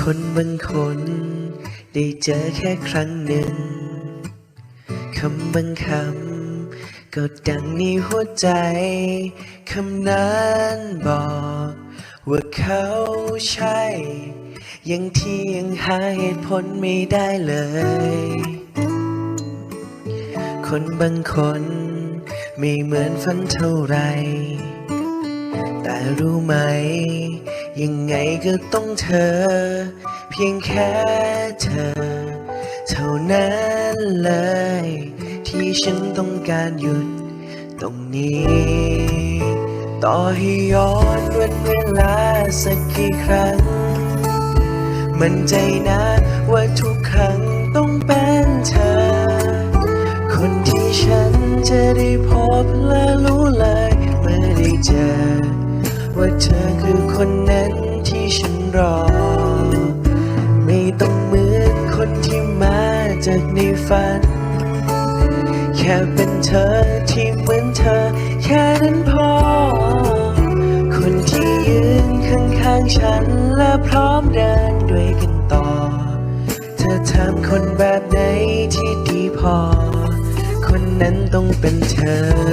คนบางคน ได้เจอแค่ครั้งหนึ่ง คำบางคำ ก็ดังในหัวใจ คำนั้นบอก ว่าเขาใช่ ยังที่ยังหาเหตุผลไม่ได้เลย คนบางคนไม่เหมือนฝันเท่าไร แต่รู้ไหม ยังไงก็ต้องเธอ เพียงแค่เธอ เท่านั้นเลย ที่ฉันต้องการหยุดตรงนี้ ต่อให้ย้อนวันเวลาสักกี่ครั้ง มันใจนะว่าทุกครั้งต้องเป็นเธอ คนที่ฉันจะได้พบและรู้เลยเมื่อได้เจอ เธอคือคนนั้นที่ฉันรอ ไม่ต้องเหมือนคนที่มาจากในฝัน แค่เป็นเธอที่เหมือนเธอ แค่นั้นพอ คนที่ยืนข้างๆฉันและพร้อมเดินด้วยกันต่อ เธอถามคนแบบไหนที่ดีพอ คนนั้นต้องเป็นเธอ